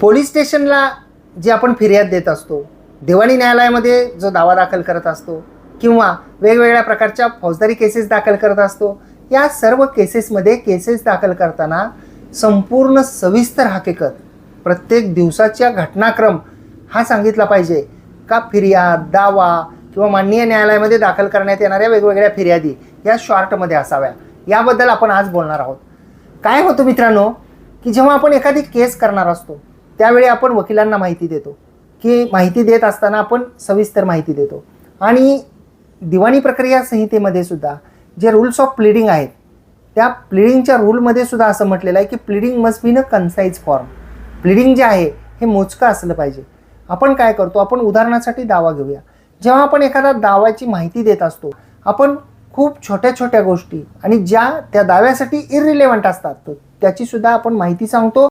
Police स्टेशनला जी आपण फिर्याद देत असतो दिवाणी न्यायालयामध्ये जो दावा दाखल करत असतो किंवा वेगवेगळ्या प्रकारच्या फौजदारी केसेस दाखल करत असतो या सर्व केसेसमध्ये केसेस दाखल करताना संपूर्ण सविस्तर हकीकत प्रत्येक दिवसाच्या घटनाक्रम हा सांगितला पाहिजे. का फिर्याद दावा किंवा माननीय न्यायालयामध्ये दाखल करण्यात येणाऱ्या वेगवेगळ्या फिर्यादी या शॉर्टमध्ये असाव्या. याबद्दल आपण आज बोलणार आहोत. काय होतं मित्रांनो की जेव्हा आपण एखादी केस करणार असतो त्यावेळी आपण वकिलांना माहिती देतो. की माहिती देत असताना आपण सविस्तर माहिती देतो. आणि दिवाणी प्रक्रिया संहितेमध्ये सुद्धा जे रूल्स ऑफ प्लिडिंग आहेत त्या प्लिडिंगच्या रूलमध्ये सुद्धा असं म्हटलेलं आहे की प्लिडिंग मस्ट बी न कन्साईज फॉर्म प्लिडिंग जे आहे हे मोजकं असलं पाहिजे. आपण काय करतो आपण उदाहरणासाठी दावा घेऊया. जेव्हा आपण एखादा दावाची माहिती देत असतो आपण खूप छोट्या छोट्या गोष्टी आणि ज्या त्या दाव्यासाठी इरिलेव्हंट असतात तर त्याची सुद्धा आपण माहिती सांगतो.